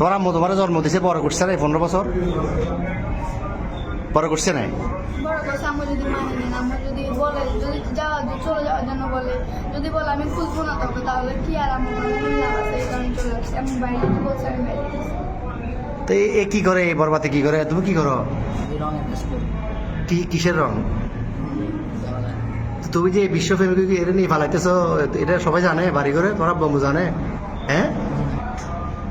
তোমার আম্মু তোমার জন্ম দিছে বড় করছে না এই পনেরো বছর। বড় করছে না বড় কথা আমার যদি নেন আমার যদি বলে যদি যাওয়া চলে যাওয়ার জন্য বলে যদি বলে আমি খুঁজবো না তোকে তাহলে কি আর আমার লাভ আছে এই কারণে চলে আসছে। আমি বাইরে যেতে বলছি আমি বাইরে গেছি তো এ- কি করে এই বরবাতে কি করে? তুমি কি করো? কি কিসের রং? তুমি যে এই বিশ্ব ফেমিকে এটা নিয়ে ফালাইতেছো এটা সবাই জানে বাড়ি করে তোমার বম্বু জানে হ্যাঁ?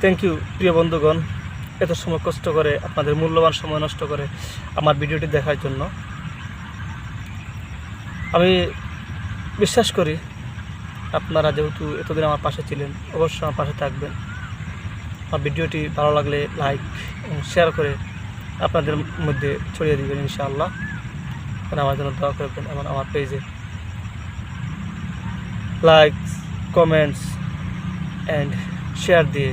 থ্যাংক ইউ প্রিয় বন্ধুগণ। এত সময় কষ্ট করে, আপনাদের মূল্যবান সময় নষ্ট করে আমার ভিডিওটি দেখার জন্য। আমি বিশ্বাস করি, আপনারা যেহেতু এতদিন আমার পাশে ছিলেন, অবশ্যই আমার পাশে থাকবেন। আমার ভিডিওটি ভালো লাগলে লাইক এবং শেয়ার করে আপনাদের মধ্যে ছড়িয়ে দিবেন ইনশাআল্লাহ। আমার জন্য দোয়া করবেন এবং আমার পেজে লাইক কমেন্টস অ্যান্ড শেয়ার দিয়ে